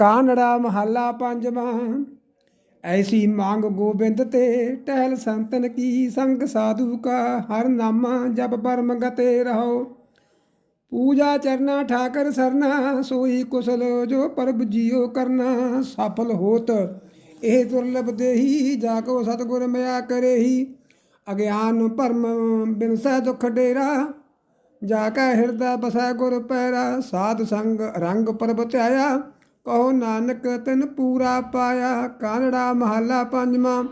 ਕਾਨੜਾ ਮਹੱਲਾ ਪੰਜਵਾਂ। ਐਸੀ ਮੰਗ ਗੋਬਿੰਦ ਤੇ ਟਹਿਲ ਸੰਤਨ ਕੀ ਸੰਗ ਸਾਧੂ ਕਾ ਹਰ ਨਾਮਾ ਜਪ ਪਰਮ ਗਤੇ ਰਹੋ। ਪੂਜਾ ਚਰਨਾ ਠਾਕਰ ਸਰਨਾ, ਸੋਈ ਕੁਸਲ ਜੋ ਪਰਬ ਜੀਓ ਕਰਨਾ। ਸਫਲ ਹੋਤ ਇਹ ਦੁਰਲਭ ਦੇਹੀ, ਜਾ ਕੋ ਸਤਗੁਰ ਮਿਆ ਕਰੇਹੀ। ਅਗਿਆਨ ਭਰਮ ਬਿਨਸੈ ਦੁਖ ਡੇਰਾ, ਜਾ ਕੈ ਹਿਰਦਾ ਬਸੈ ਗੁਰ ਪੈਰਾ। ਸਾਧ ਸੰਗ ਰੰਗ ਪਰਬ ਧਿਆਇਆ ਕਹੋ ਨਾਨਕ ਤਿਨ ਪੂਰਾ ਪਾਇਆ, ਕਾਨੜਾ ਮਹੱਲਾ ਪੰਜਵਾਂ।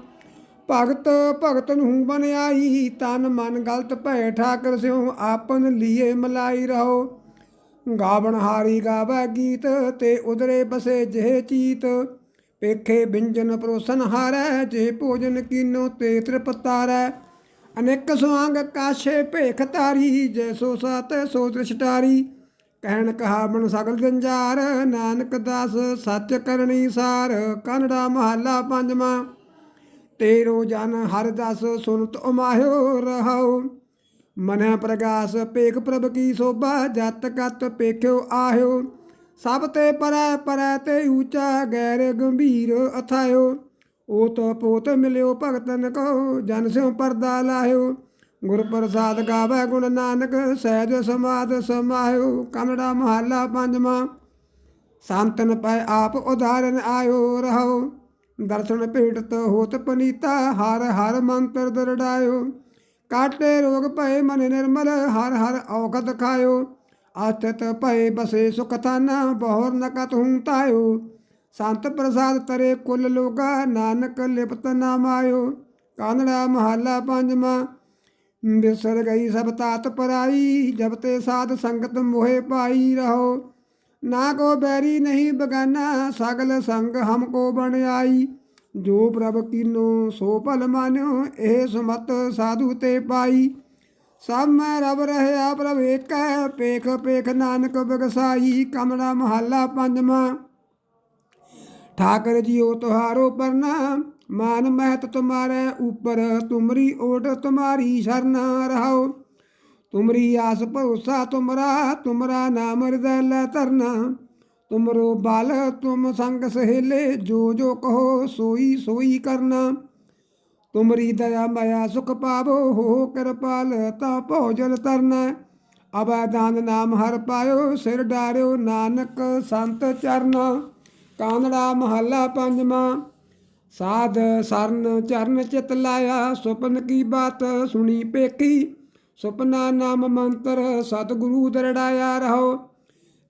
ਭਗਤ ਭਗਤ ਨੂੰ ਬਨ ਆਈ ਤਨ ਮਨ ਗਲਤ ਭੈ ਠਾਕਰ ਸਿਉ, ਆਪਨ ਲੀਏ ਮਲਾਈ ਰਹੋ। ਗਾਵਣ ਹਾਰੀ ਗਾਵੈ ਗੀਤ, ਤੇ ਉਦਰੇ ਬਸੇ ਜਿਹੇ ਚੀਤ। ਪੇਖੇ ਬਿੰਜਨ ਪਰੋਸਨ ਹਾਰੈ, ਜੇ ਭੋਜਨ ਕੀਨੋ ਤੇ ਤ੍ਰਿਪਤਾਰੈ। ਅਨੇਕ ਸੁਆਂਗ ਕਾਸ਼ੇ ਭੇਖ ਤਾਰੀ ਜੈ ਸੋ ਸਤ ਸੋ ਤ੍ਰਿਸ਼ਟਾਰੀ ਕਹਿਣ ਕਹਾਵਣ ਸਗਲ ਜੰਜਾਰ, ਨਾਨਕ ਦਾਸ ਸੱਚ ਕਰਨੀ ਸਾਰ, ਕਨੜਾ ਮਹੱਲਾ ਪੰਜਵਾਂ। ਤੇਰੋ ਜਨ ਹਰ ਦਸ ਸੁਨਤ ਉਮਾਹਿਓ ਰਹਾਓ ਮਨੈ ਪ੍ਰਗਾਸ ਪੇਖ ਪ੍ਰਭ ਕੀ ਸੋਭਾ, ਜਤ ਕਤ ਪੇਖਿਓ ਆਹਿਓ। ਸਭ ਤੇ ਪਰੈ ਪਰੈ ਤੇ ਊਚਾ ਗੈਰ ਗੰਭੀਰ ਅਥਾਇਓ ਓਤ ਪੋਤ ਮਿਲਿਓ ਭਗਤਨ ਕੋ ਜਨ ਸਿਉ ਪਰਦਾ ਲਾਹਿਓ। ਗੁਰ ਪ੍ਰਸਾਦ ਗਾਵੇ ਗੁਣ ਨਾਨਕ, ਸਹਿਜ ਸਮਾਦ ਸਮਾਹਿਓ ਕਨੜਾ ਮਹੱਲਾ ਪੰਜਵਾਂ। ਸੰਤਨ ਪੈ ਆਪ ਉਧਾਰਨ ਆਇਓ ਰਹੋ ਦਰਸ਼ਨ ਭੇਟਤ ਹੋਤ ਪਨੀਤਾ, ਹਰ ਹਰ ਮੰਤਰ ਦਰੜਾਇਓ। ਕਾਟੇ ਰੋਗ ਭਏ ਮਨ ਨਿਰਮਲ, ਹਰ ਹਰ ਔਖਦ ਖਾਇਓ। ਆਸਤਿਤ ਭਏ ਬਸੇ ਸੁਖ ਥਨ ਬਹੁਰ ਨਕਤ ਹੂੰ ਤਾਇਓ। ਸੰਤ ਪ੍ਰਸਾਦ ਤਰੇ ਕੁਲ ਲੋਗਾ, ਨਾਨਕ ਲਿਪਤ ਨਾਮ ਆਇਓ ਕਾਨੜਾ ਮਹੱਲਾ ਪੰਜਵਾਂ। ਬਿਸਰ ਗਈ ਸਭ ਤਾਤ ਪਰਾਈ, ਜਬ ਤੇ ਸਾਧ ਸੰਗਤ ਮੋਹਿ ਪਾਈ ਰਹੋ। ਨਾ ਕੋ ਬੈਰੀ ਨਹੀਂ ਬਗਾਨਾ, ਸਗਲ ਸੰਗ ਹਮ ਕੋ ਬਣ ਆਈ। ਜੋ ਪ੍ਰਭ ਕੀਨੋ, ਸੋ ਭਲ ਮਾਨਿਓ, ਇਹ ਸੁਮਤ ਸਾਧੂ ਤੇ ਪਾਈ। ਸਭ ਮੈਂ ਰਬ ਰਹਿਆ ਪ੍ਰਭ ਏਕੈ, ਪੇਖ ਪੇਖ ਨਾਨਕ ਬਗਸਾਈ ਕਮਰਾ ਮਹੱਲਾ ਪੰਜਵਾਂ। ਠਾਕਰ ਜੀਓ ਤੁਹਾਰੋ ਪ੍ਰਣਾਮ ਮਾਨ ਮਹਿਤ ਤੁਮਾਰੇ ਉਪਰ, ਤੁਮਰੀ ਓਟ ਤੁਮਾਰੀ ਸ਼ਰਨ ਰਹਾਓ ਤੁਮਰੀ ਆਸ ਭਰੋਸਾ ਤੁਮਰਾ ਤੁਮਰਾ ਨਾਮ ਹਿਰਦੈ ਲੈ ਧਰਨਾ। ਤੁਮਰੋ ਬਲ, ਤੁਮ ਸੰਗ ਸਹੇਲੇ, ਜੋ ਜੋ ਕਹੋ ਸੋਈ ਸੋਈ ਕਰਨਾ। ਤੁਮਰੀ ਦਇਆ, ਮਾਇਆ, ਸੁਖ ਪਾਵੋ, ਹੋ ਕਿਰਪਾਲ, ਤਾ ਭੋਜਨ ਤਰਨਾ। ਅਬੈ ਦਾਨ ਨਾਮ ਹਰ ਪਾਇਓ, ਸਿਰ ਡਾਰਿਓ ਨਾਨਕ ਸੰਤ ਚਰਨਾ। ਕਾਨੜਾ ਮਹੱਲਾ ਪੰਜਵਾਂ। ਸਾਧ ਸਰਨ ਚਰਨ ਚਿਤ ਲਾਇਆ, ਸੁਪਨ ਕੀ ਬਾਤ ਸੁਣੀ ਪੇਖੀ। ਸੁਪਨਾ ਨਾਮ ਮੰਤਰ ਸਤਿਗੁਰੂ ਦਰੜਾਇਆ ਰਹੋ।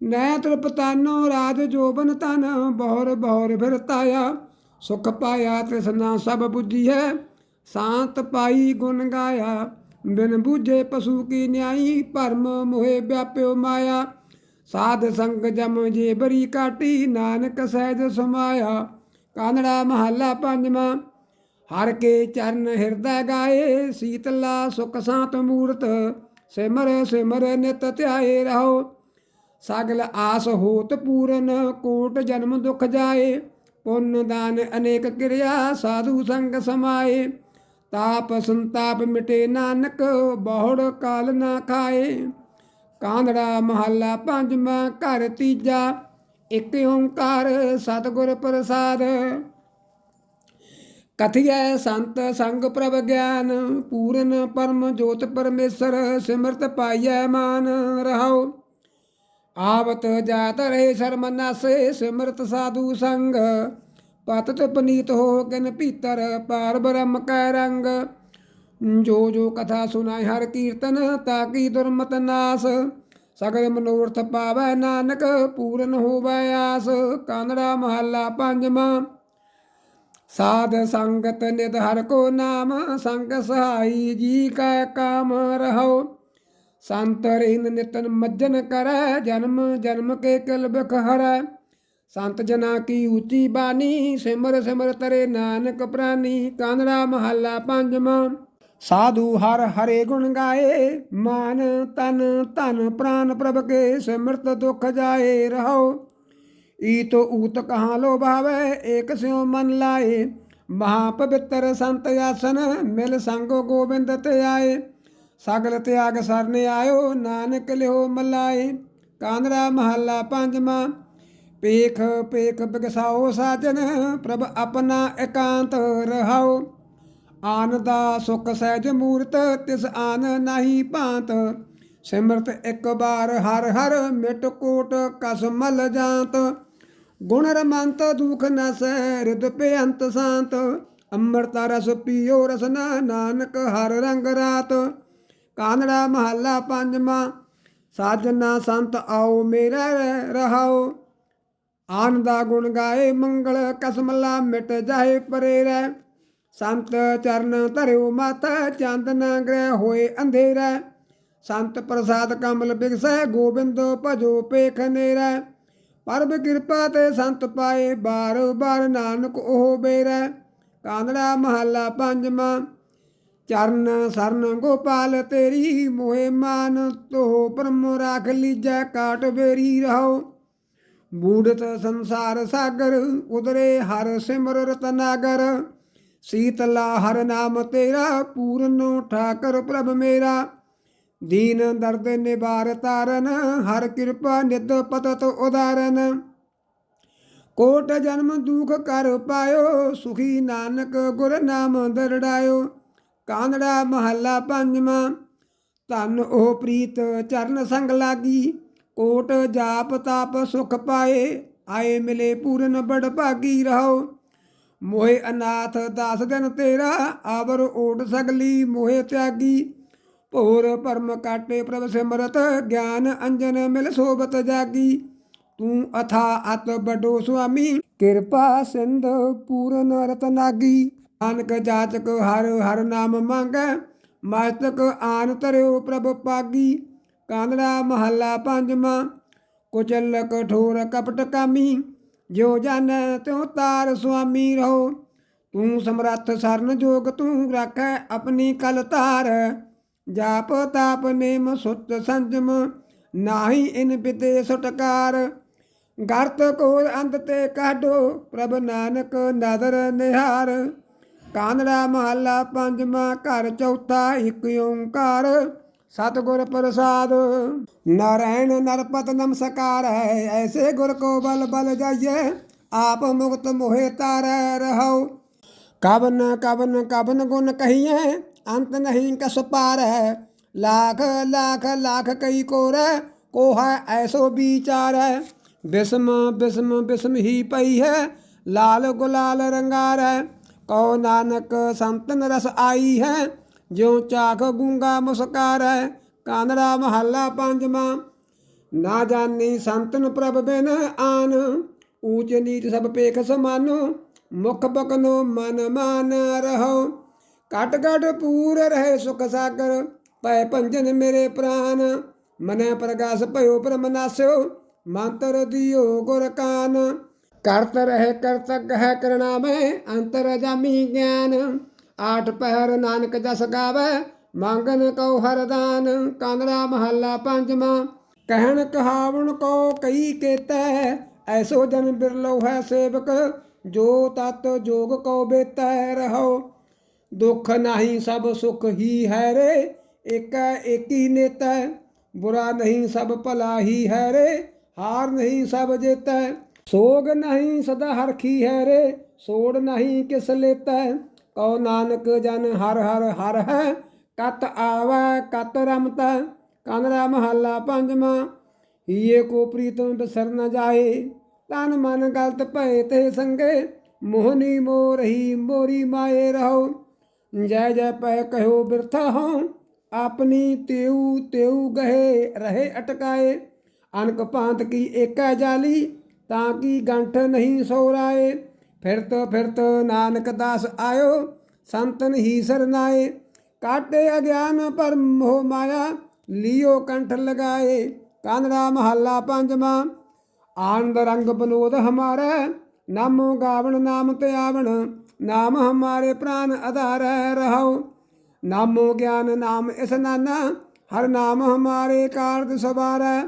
ਨੈ ਤ੍ਰਿਪਤਾਨੋ ਰਾਜ ਜੋਬਨ ਤਨ ਬਹੁਰ ਬਹੁਰ ਫਿਰਤਾਇਆ ਸੁਖ ਪਾਇਆ ਤ੍ਰਿਸ਼ਨਾ ਸਭ ਬੁੱਝੀ ਹੈ ਸ਼ਾਂਤ ਪਾਈ ਗੁਣ ਗਾਇਆ। ਬਿਨ ਬੂਝੇ ਪਸ਼ੂ ਕੀ ਨਿਆਈ, ਭਰਮ ਮੋਹਿ ਵਿਆਪਿਓ ਮਾਇਆ। ਸਾਧ ਸੰਗ ਜਮ ਜੇ ਬਰੀ ਕਾਟੀ, ਨਾਨਕ ਸਹਿਜ ਸਮਾਇਆ। ਕਾਨੜਾ ਮਹੱਲਾ ਪੰਜਵਾਂ। ਹਰ ਕੇ ਚਰਨ ਹਿਰਦੈ ਗਾਏ, ਸੀਤਲਾ ਸੁਖ ਸਾਤ ਮੂਰਤ, ਸਿਮਰ ਸਿਮਰ ਨਿਤ ਧਿਆਏ ਰਹੋ। ਸਗਲ ਆਸ ਹੋਤ ਪੂਰਨ, ਕੋਟ ਜਨਮ ਦੁਖ ਜਾਏ। ਪੁੰਨ ਦਾਨ ਅਨੇਕ ਕਿਰਿਆ ਸਾਧੂ ਸੰਗ ਸਮਾਏ। ਤਾਪ ਸੰਤਾਪ ਮਿਟੇ ਨਾਨਕ, ਬਹੁੜ ਕਾਲ ਨਾ ਖਾਏ। ਕਾਂਦੜਾ ਮਹੱਲਾ ਪੰਜਵਾਂ, ਘਰ ਤੀਜਾ। ਇਕ ਓੰਕਾਰ ਸਤਿਗੁਰ ਪ੍ਰਸਾਦ। ਕਥਿਐ ਸੰਤ ਸੰਗ ਪ੍ਰਭ ਗਿਆਨ, ਪੂਰਨ ਪਰਮ ਜੋਤ ਪਰਮੇਸ਼ਰ, ਸਿਮਰਤ ਪਾਈਐ ਮਾਨ ਰਹਾਉ। ਆਵਤ ਜਾਤ ਰਹੇ ਸ਼ਰਮ ਨਾਸੇ, ਸਿਮਰਤ ਸਾਧੂ ਸੰਗ। ਪਤਤ ਪਨੀਤ ਹੋ ਕਿਨ ਭੀਤਰ, ਪਾਰ ਬ੍ਰਹਮ ਕੈ ਰੰਗ। ਜੋ ਜੋ ਕਥਾ ਸੁਨਾਇ ਹਰ ਕੀਰਤਨ ਤਾਕੀ ਦੁਰਮਤ ਨਾਸ। ਸਗਲ ਮਨੋਰਥ ਪਾਵੈ ਨਾਨਕ, ਪੂਰਨ ਹੋਵੈ ਆਸ। ਕਾਨੜਾ ਮਹੱਲਾ ਪੰਜਵਾਂ। ਸਾਧ ਸੰਗਤ ਨਿਤ ਹਰ ਕੋ ਨਾਮ, ਸੰਗ ਸਹਾਈ ਜੀ ਕਾ ਕਾਮ ਰਹੋ। ਸੰਤ ਰਿੰਦ ਨਿਤਨ ਮੱਜਨ ਕਰੈ, ਜਨਮ ਜਨਮ ਕੇ ਕਿਲ ਬਿਖ ਹਰੈ। ਸੰਤ ਜਨਾ ਕੀ ਉੱਚੀ ਬਾਣੀ, ਸਿਮਰ ਸਿਮਰ ਤਰੇ ਨਾਨਕ ਪ੍ਰਾਨੀ। ਕਾਨੜਾ ਮਹੱਲਾ ਪੰਜਵਾਂ। ਸਾਧੂ ਹਰ ਹਰੇ ਗੁਣ ਗਾਏ, ਮਾਨ ਤਨ ਧਨ ਪ੍ਰਾਨ ਪ੍ਰਭ ਕੇ ਸਿਮਰਤ ਦੁਖ ਜਾਏ ਰਹੋ ਈਤ ਊਤ ਕਹਾਂ ਲੋ ਭਾਵੇ ਏਕ ਸਿਉ ਮਨ ਲਾਏ। ਮਹਾ ਪਵਿੱਤਰ ਸੰਤ ਆਸਨ, ਮਿਲ ਸੰਗੋ ਗੋਬਿੰਦ ਤੇ ਆਏ। ਸਗਲ ਤਿਆਗ ਸਰਨੇ ਆਇਓ, ਨਾਨਕ ਲਿਓ ਮਲਾਏ। ਕਾਨੜਾ ਮਹੱਲਾ ਪੰਜਵਾਂ, ਪੇਖ ਪੇਖ ਬਿਗਸਾਓ ਸਾਜਨ, ਪ੍ਰਭ ਆਪਣਾ ਇਕਾਂਤ ਰਹਾਓ ਆਨ ਦਾ ਸੁਖ ਸਹਿਜ ਮੂਰਤ, ਤਿਸ ਆਨ ਨਹੀਂ ਭਾਂਤ। ਸਿਮਰਤ ਇੱਕ ਬਾਰ ਹਰ ਹਰ ਮਿਟ ਕੋਟ ਕਸ ਮਲ ਜਾਂਤ। ਗੁਣ ਰਮੰਤ ਦੁਖ ਨਸੈ ਹਿਰਦ ਬੇਅੰਤ ਸ਼ਾਂਤ। ਅੰਮ੍ਰਿਤ ਰਸ ਪੀਓ ਰਸਨਾ ਨਾਨਕ ਹਰ ਰੰਗ ਰਾਤ। ਕਾਨੜਾ ਮਹੱਲਾ ਪੰਜਵਾਂ, ਸਾਜਨਾ ਸੰਤ ਆਓ ਮੇਰਾ ਰਹਾਓ। ਆਨ ਦਾ ਗੁਣ ਗਾਏ ਮੰਗਲ, ਕਸਮਲਾ ਮਿਟ ਜਾਏ ਪਰੇ ਰਹਿ ਸੰਤ ਚਰਨ ਧਰਿਓ ਮਾਤਾ ਚੰਦ ਨਾ ਗ੍ਰਹਿ ਹੋਏ ਅੰਧੇਰਾ। ਸੰਤ ਪ੍ਰਸਾਦ ਕਮਲ ਬਿਗਸੈ, ਗੋਬਿੰਦ ਭਜੋ ਪੇਖ ਨੇਰਾ। ਪਰਬ ਕਿਰਪਾ ਤੇ ਸੰਤ ਪਾਏ ਬਾਰ ਬਾਰ ਨਾਨਕ ਉਹ ਬੇਰਾ। ਕਾਂਦੜਾ ਮਹੱਲਾ ਪੰਜਵਾਂ, ਚਰਨ ਸਰਨ ਗੋਪਾਲ ਤੇਰੀ ਮੋਹਿ ਮਾਨ। ਤੋ ਪਰਮ ਰਾਖ ਲੀਜੈ, ਕਾਟ ਬੇਰੀ ਰਹੋ ਮੂੜਤ ਸੰਸਾਰ ਸਾਗਰ, ਉਦਰੇ ਹਰ ਸਿਮਰ ਰਤਨਾਗਰ। ਸੀਤਲਾ ਹਰ ਨਾਮ ਤੇਰਾ, ਪੂਰਨੋ ਠਾਕਰ ਪ੍ਰਭ ਮੇਰਾ। ਦੀਨ ਦਰਦ ਨਿਵਾਰ ਤਾਰਨ, ਹਰ ਕਿਰਪਾ ਨਿਤ ਪਤਤ ਉਦਾਰਨ। ਕੋਟ ਜਨਮ ਦੁਖ ਕਰ ਪਾਇਓ, ਸੁਖੀ ਨਾਨਕ ਗੁਰ ਨਾਮ ਦਰੜਾਇਓ। ਕਾਂਦੜਾ ਮਹੱਲਾ ਪੰਜਵਾਂ, ਧਨ ਉਹ ਪ੍ਰੀਤ ਚਰਨ ਸੰਗ ਲਾਗੀ। ਕੋਟ ਜਾਪ ਤਾਪ ਸੁਖ ਪਾਏ, ਆਏ ਮਿਲੇ ਪੂਰਨ ਬੜ ਭਾਗੀ ਰਹੋ ਮੋਹਿ ਅਨਾਥ ਦਾਸ ਦਿਨ ਤੇਰਾ, ਆਵਰ ਓਟ ਸਗਲੀ ਮੋਹਿ ਤਿਆਗੀ। ਭੋਰ ਪਰਮ ਕਾਟੇ ਪ੍ਰਭ ਸਿਮਰਤ, ਗਿਆਨ ਅੰਜਨ ਮਿਲ ਸੋਬਤ ਜਾਗੀ। ਤੂੰ ਅਥਾ ਅਤ ਬਡੋ ਸੁਆਮੀ, ਕਿਰਪਾ ਸਿੰਧ ਪੂਰਨ ਰਤਨਾਗੀ ਨਾਨਕ ਜਾਚਕ ਹਰ ਹਰ ਨਾਮ ਮੰਗੈ, ਮਸਤਕ ਆਨ ਤਰਿਓ ਪ੍ਰਭ ਪਾਗੀ। ਕਾਂਦੜਾ ਮਹੱਲਾ ਪੰਜਵਾਂ, ਕੁਚਲ ਕਠੋਰ ਕਪਟ ਕਾਮੀ। ਜੋ ਜਾਣੈ ਤਿਉ ਤਾਰ ਸੁਆਮੀ ਰਹੋ, ਤੂੰ ਸਮਰੱਥ ਸਰਨ ਜੋਗ ਤੂੰ ਰੱਖੈ ਆਪਣੀ ਕਲ ਧਾਰ। ਜਾਪ ਤਾਪ ਨੇਮ ਸੁਤ ਸੰਜਮ, ਨਾਹੀ ਇਨ ਬਿਤੇ ਸੁਟਕਾਰ। ਗਰਤ ਕੋ ਅੰਤ ਤੇ ਕਾਢੋ, ਪ੍ਰਭ ਨਾਨਕ ਨਦਰ ਨਿਹਾਰ। ਕਾਨੜਾ ਮਹੱਲਾ ਪੰਜਵਾਂ ਘਰ ਚੌਥਾ ਇੱਕ ਓੰਕਾਰ। ਸਤਿਗੁਰ ਪ੍ਰਸਾਦ ਨਾਰਾਇਣ ਨਰਪਤ ਨਮਸਕਾਰ ਹੈ ਐਸੇ ਗੁਰ ਕੋ ਬਲ ਬਲ ਜਾਈਏ ਆਪ ਮੁਕਤ ਮੋਹਿ ਤਾਰੈ ਰਹੋ ਕਵਨ ਕਵਨ ਕਵਨ ਗੁਣ ਕਹੀਏ ਅੰਤ ਨਹੀਂ ਕਸ ਪਾਰੈ ਲਾਖ ਲਾਖ ਲਾਖ ਕਈ ਕੋਰੈ ਕੋ ਹੈ ਐਸੋ ਵਿਚਾਰੈ ਬਿਸਮ ਬਿਸਮ ਬਿਸਮ ਹੀ ਪਈ ਹੈ ਲਾਲ ਗੁਲਾਲ ਰੰਗਾਰੈ ਕਉ ਨਾਨਕ ਸੰਤਨ ਰਸ ਆਈ ਹੈ ਜਿਉ ਚਾਖ ਗੂੰਗਾ ਮੁਸਕਾਰੈ ਕਾਨੜਾ ਮਹੱਲਾ ਪੰਜਵਾਂ। ਨਾ ਜਾਣੀ ਸੰਤਨ ਪ੍ਰਭ ਬਿਨ ਆਨ, ਊਚ ਨੀਚ ਸਭ ਪੇਖ ਸਮਾਨੋ, ਮੁਖ ਬਕਨੋ ਮਨ ਮਾਨ ਰਹੋ। ਕਟ ਕਟ ਪੂਰ ਰਹੇ ਸੁਖ ਸਾਗਰ ਪੈ ਭੰਜਨ ਮੇਰੇ ਪ੍ਰਾਨ। ਮਨੈ ਪ੍ਰਗਾਸ ਭਇਓ ਪ੍ਰਮ ਨਾਸਿਓ, ਮੰਤਰ ਦਿਓ ਗੁਰ ਕਾਨ। ਕਰਤ ਰਹੇ ਕਰਤਕ ਹੈ ਕਰਣਾ ਮੈਂ ਅੰਤਰ ਜਾਮੀ ਗਿਆਨ। ਆਠ ਪਹਿਰ ਨਾਨਕ ਜਸ ਗਾਵੇ, ਮੰਗਨ ਕਉ ਹਰਦਾਨ ਕਾਨੜਾ ਮਹੱਲਾ ਪੰਜਵਾਂ। ਕਹਿਣ ਕਹਾਵਣ ਕੋ ਕਈ ਕੇਤੈ, ਐਸੋ ਜਨ ਬਿਰਲੋ ਹੈ ਸੇਵਕ, ਜੋ ਤਤ ਜੋਗ ਕੋ ਬੇਤੈ ਰਹੋ ਦੁੱਖ ਨਹੀਂ ਸਭ ਸੁਖ ਹੀ ਹੈ ਰੇ ਏਕੈ ਏਕੀ ਨੇਤੈ, ਬੁਰਾ ਨਹੀਂ ਸਭ ਭਲਾ ਹੀ ਹੈ ਰੇ ਹਾਰ ਨਹੀਂ ਸਭ ਜੇਤੈ। ਸੋਗ ਨਹੀਂ ਸਦਾ ਹਰਖੀ ਹੈ ਰੇ ਸੋੜ ਨਹੀਂ ਕਿਸ ਲੇਤੈ। ਕਉ ਨਾਨਕ ਜਨ ਹਰ ਹਰ ਹਰ ਹੈ, ਕਤ ਆਵੈ, ਕਤ ਰਮਤੈ ਕਾਨੜਾ ਮਹੱਲਾ ਪੰਜਵਾਂ ਹੀਏ ਕੋ ਪ੍ਰੀਤਮ ਬਸਰ ਨ ਜਾਏ, ਤਨ ਮਨ ਗਲਤ ਭਏ ਤੇ ਸੰਗੇ, ਮੋਹਨੀ ਮੋਰਹੀ ਮੋਰੀ ਮਾਏ ਰਹੋ। ਜੈ ਜੈ ਪੈ ਕਹਿਓ ਬਿਰਥਾ ਹਉ, ਆਪਣੀ ਤਿਉ ਤਿਉ ਗਹੇ ਰਹੇ ਅਟਕਾਏ। ਅਨਕ ਭਾਂਤ ਕੀ ਏਕੈ ਜਾਲੀ, ਤਾਂ ਕੀ ਗੰਠ ਨਹੀਂ ਸੋਰਾਏ। ਫਿਰਤ ਫਿਰਤ ਨਾਨਕ ਦਾਸ ਆਇਓ, ਸੰਤਨ ਹੀ ਸਰਨਾਏ। ਕਾਟੇ ਅਗਿਆਨ ਪਰ ਮੋਹ ਮਾਇਆ, ਲਿਓ ਕੰਠ ਲਗਾਏ। ਕਾਨੜਾ ਮਹੱਲਾ ਪੰਜਵਾਂ, ਆਨੰਦ ਰੰਗ ਬਨੋਦ ਹਮਾਰਾ। ਨਾਮੋ ਗਾਵਣ ਨਾਮ ਤੇ ਆਵਣ, ਨਾਮ ਹਮਾਰੇ ਪ੍ਰਾਨ ਆਧਾਰ ਰਹੋ ਨਾਮੋ ਗਿਆਨ ਨਾਮ ਇਸ ਨਾਨਾ, ਹਰ ਨਾਮ ਹਮਾਰੇ ਕਾਰਜ ਸਵਾਰੈ।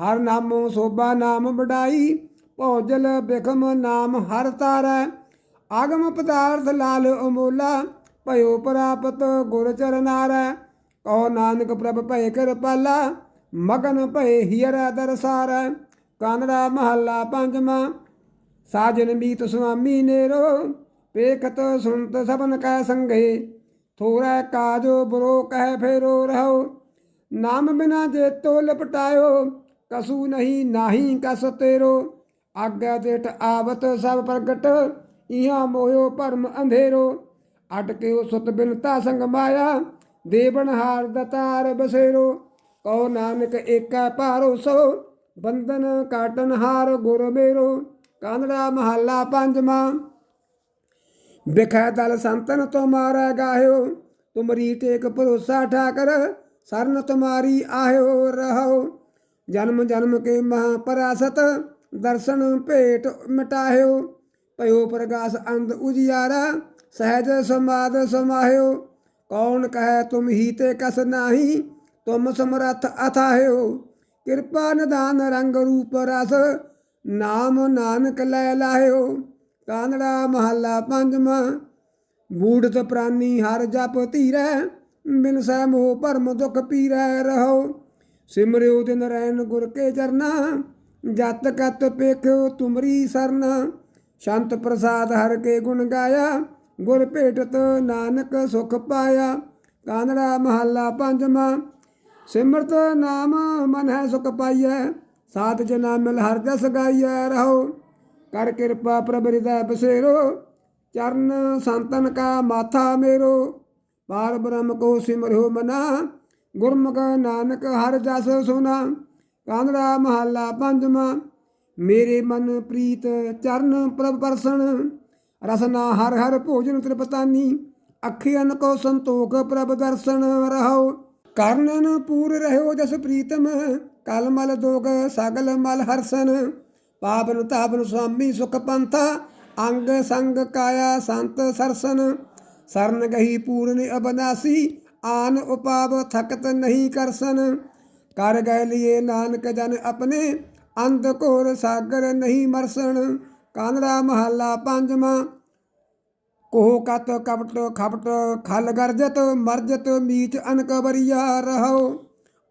ਹਰ ਨਾਮੋ ਸੋਭਾ ਨਾਮ ਵਡਾਈ ਭੋਜਲ ਬਿਖਮ ਨਾਮ ਹਰ ਤਾਰੈ ਆਗਮ ਪਦਾਰਥ ਲਾਲ ਅਮੋਲਾ, ਭਇਓ ਪ੍ਰਾਪਤ ਗੁਰ ਚਰਨਾਰੈ ਕਉ ਨਾਨਕ ਪ੍ਰਭ ਭਏ ਕਿਰਪਾਲਾ, ਮਗਨ ਭਏ ਹੀਰ ਦਰਸਾਰੈ ਕਾਨੜਾ ਮਹੱਲਾ ਪੰਜਵਾਂ, ਸਾਜਨ ਮੀਤ ਸੁਆਮੀ ਨੇਰੋ, ਪੇਖਤ ਸੁਨਤ ਸਭਨ ਕੈ ਸੰਗੇ। ਥੋੜੈ ਕਾਜੋ ਬਰੋ ਕਹਿ ਫੇਰੋ ਰਹੋ। ਨਾਮ ਬਿਨਾ ਜੇਤੋ ਲਪਟਾਇਓ, ਕਸੂ ਨਹੀਂ ਨਾਹੀ ਕਸ ਤੇਰੋ। ਆਗਿਆ ਦੇਟ ਆਵਤ ਸਭ ਪ੍ਰਗਟ, ਇਹਾਂ ਮੋਇਓ ਭਰਮ ਅੰਧੇਰੋ। ਅਟਕਿਓ ਸੁਤ ਬਿਨਤਾ ਸੰਗ ਮਾਇਆ ਦੇਵਨ ਹਾਰ ਦਤਾਰ ਬਸੇਰੋ। ਕਉ ਨਾਨਕ ਏਕਾ ਭਾਰੋਸੋ ਬੰਧਨ ਕਾਟਨ ਹਾਰ ਗੁਰ ਮੇਰੋ। ਕਾਨੜਾ ਮਹੱਲਾ ਪੰਜਵਾਂ ਬਿਖੈ ਦਲ ਸੰਤਨ ਤੁਮਾਰਾ ਗਾਹਿਓ। ਤੁਮਰੀ ਟੇਕ ਭਰੋਸਾ ਠਾਕਰ, ਸਰਨ ਤੁਮਾਰੀ ਆਇਓ ਰਹੋ ਜਨਮ ਜਨਮ ਕੇ ਮਹਾ ਪਰਾਸਤ ਦਰਸ਼ਨ ਭੇਟ ਮਿਟਾਇਓ, ਭਇਓ ਪ੍ਰਗਾਸ ਅੰਧ ਉਜਿਆਰਾ, ਸਹਿਜ ਸਮਾਦ ਸਮਾਹਿਓ। ਕੌਣ ਕਹੈ ਤੁਮ ਹੀ ਤੇ ਕਸ ਨਾਹੀ, ਤੁਮ ਸਮਰੱਥ ਅਥਾਹਿਓ। ਕਿਰਪਾ ਨਿਦਾਨ ਰੰਗ ਰੂਪ ਰਸ, ਨਾਮ ਨਾਨਕ ਲੈ ਲਾਹਿਓ। ਕਾਨੜਾ ਮਹੱਲਾ ਪੰਜਵਾਂ ਬੂੜਤ ਪ੍ਰਾਨੀ ਹਰ ਜਪ ਧੀਰੈ, ਬਿਨ ਸਹਿ ਮੋਹ ਭਰਮ ਦੁਖ ਪੀਰੈ ਰਹੋ। ਸਿਮਰਿਓ ਦਿਨ ਰੈਨ ਗੁਰ ਕੇ ਚਰਨਾ ਜਤ ਕਤ ਪੇਖਿਓ ਤੁਮਰੀ ਸਰਨਾ, ਸ਼ੰਤ ਪ੍ਰਸਾਦ ਹਰ ਕੇ ਗੁਣ ਗਾਇਆ, ਗੁਰ ਭੇਟਤ ਨਾਨਕ ਸੁਖ ਪਾਇਆ। ਕਾਨੜਾ ਮਹੱਲਾ ਪੰਜਵਾਂ, ਸਿਮਰਤ ਨਾਮ ਮਨ ਹੈ ਸੁਖ ਪਾਈਐ, ਸਾਧ ਜਨਾ ਮਿਲ ਹਰ ਜਸ ਗਾਈਐ ਰਹੋ। ਕਰ ਕਿਰਪਾ ਪ੍ਰਭ ਹਿਰਦੈ ਬਸੇਰੋ, ਚਰਨ ਸੰਤਨ ਕਾ ਮਾਥਾ ਮੇਰੋ। ਪਾਰ ਬ੍ਰਹਮ ਕੋ ਸਿਮਰਿਓ ਮਨਾ, ਗੁਰਮੁਖ ਨਾਨਕ ਹਰ ਜਸ ਸੁਨਾ। ਕਾਂਦੜਾ ਮਹੱਲਾ ਪੰਜਵਾਂ। ਮੇਰੇ ਮਨ ਪ੍ਰੀਤ ਚਰਨ ਪ੍ਰਭ ਪਰਸਨ ਰਸਨਾ ਹਰ ਹਰ ਭੋਜਨ ਤ੍ਰਿਪਤਾਨੀ, ਅੱਖੀਆਂ ਕੋ ਸੰਤੋਖ ਪ੍ਰਭ ਦਰਸ਼ਨ ਰਹੋ ਕਰਨਨ ਪੂਰ ਰਹਿਓ ਜਸ ਪ੍ਰੀਤਮ, ਕਲ ਮਲ ਦੋਗ ਸਗਲ ਮਲ ਹਰਸਨ। ਪਾਵਨ ਤਾਵਨ ਸੁਆਮੀ ਸੁਖ ਪੰਥਾ, ਅੰਗ ਸੰਗ ਕਾਇਆ ਸੰਤ ਸਰਸਨ। ਸਰਨ ਗਹੀ ਪੂਰਨ ਅਬਨਾਸੀ, ਆਨ ਉਪਾਵ ਥਕਤ ਨਹੀਂ ਕਰਸਨ। ਕਰ ਗਏ ਲਿਏ ਨਾਨਕ ਜਨ ਆਪਣੇ, ਅੰਧ ਘੋਰ ਸਾਗਰ ਨਹੀਂ ਮਰਸਣ। ਕਾਨੜਾ ਮਹੱਲਾ ਪੰਜਵਾਂ ਕੋਹ ਕਤ ਕਪਟ ਖਪਟ ਖਲ ਗਰਜਤ, ਮਰਜਤ ਮੀਚ ਅਨਕ ਬਰੀਆ ਰਹੋ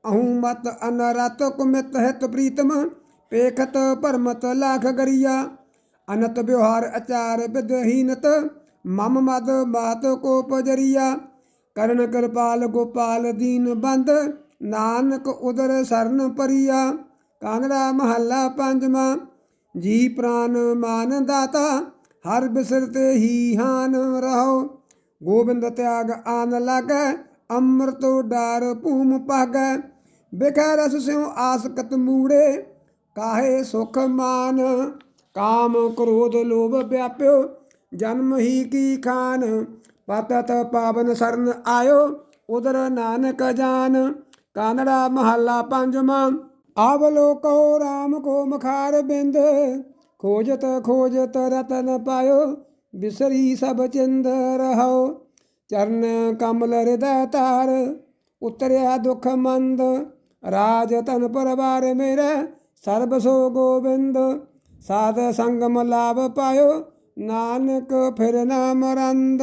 ਅਹੂ ਮਤ ਅਨਰਤ ਕੁਮਿਤ ਹਿਤ ਪ੍ਰੀਤਮ, ਪੇਖਤ ਭਰਮਤ ਲਾਖ ਗਰੀਆ। ਅਨਤ ਵਿਵਹਾਰ ਅਚਾਰ ਵਿਦਹੀਨਤ ਮਮ ਮਦ ਮਾਤ ਕੋਪ ਜਰੀਆ। ਕਰਨ ਕਿਰਪਾਲ ਗੋਪਾਲ ਦੀਨ ਬੰਦ ਨਾਨਕ ਉਦਰ ਸਰਨ ਪਰੀਆ, ਕਾਂਗੜਾ ਮਹੱਲਾ ਪੰਜਵਾਂ, ਜੀ ਪ੍ਰਾਨ ਮਾਨ ਦਾਤਾ, ਹਰ ਬਿਸਰ ਤੇ ਹੀ ਹਾਨ ਰਹੋ। ਗੋਬਿੰਦ ਤਿਆਗ ਆਨ ਲਾਗੈ, ਅੰਮ੍ਰਿਤ ਡਾਰ ਭੂਮ ਭਾਗੈ। ਬਿਖੈ ਰਸ ਸਿਉ ਆਸਕਤ ਮੂੜੇ, ਕਾਹੇ ਸੁਖ ਮਾਨ। ਕਾਮ ਕ੍ਰੋਧ ਲੋਭ ਵਿਆਪਿਓ, ਜਨਮ ਹੀ ਕੀ ਖਾਨ। ਪਤਤ ਪਾਵਨ ਸਰਨ ਆਇਓ, ਉਦਰ ਨਾਨਕ ਜਾਨ। ਕਾਨੜਾ ਮਹੱਲਾ ਪੰਜਵਾਂ, ਆਵਲੋਕੋ RAM ਕੋ ਮਖਾਰ ਬਿੰਦ, ਖੋਜਤ ਖੋਜਤ ਰਤਨ ਪਾਇਓ, ਬਿਸਰੀ ਸਭ ਚਿੰਦ ਰਹੋ ਚਰਨ ਕਮਲ ਹਿਰਦੈ ਤਾਰ ਉਤਰਿਆ ਦੁਖ ਮੰਦ, ਰਾਜ ਤਨ ਪਰਵਾਰ ਮੇਰਾ, ਸਰਬ ਸੋ ਗੋਬਿੰਦ। ਸਾਧ ਸੰਗਮ ਲਾਭ ਪਾਇਓ, ਨਾਨਕ ਫਿਰ ਨਾ ਮਰੰਦ